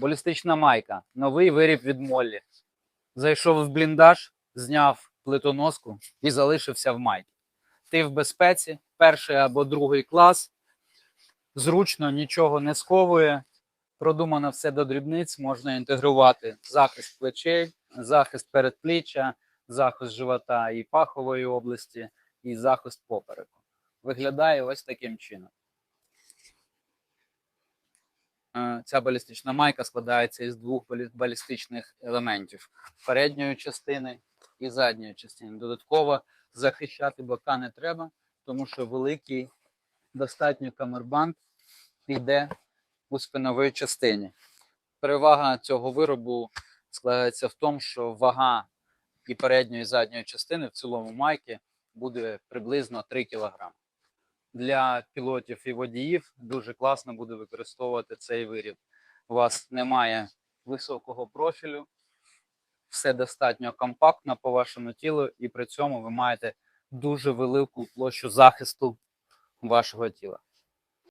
Балістична майка. Новий виріб від Моллі. Зайшов в бліндаж, зняв плитоноску і залишився в майці. Ти в безпеці, перший або другий клас. Зручно, нічого не сховує. Продумано все до дрібниць, можна інтегрувати захист плечей, захист передпліччя, захист живота і пахової області, і захист попереку. Виглядає ось таким чином. Е, Ця балістична майка складається із двох балістичних елементів передньої частини і задньої частини. Додатково захищати бока не треба, тому що великий достатньо камербанд йде у спиновій частині. Перевага цього виробу складається в тому, що вага і передньої і задньої частини в цілому майки буде приблизно 3 кг. Для пілотів і водіїв дуже класно буде використовувати цей виріб. У вас немає високого профілю, все достатньо компактно по вашому тілу, і при цьому ви маєте дуже велику площу захисту вашого тіла.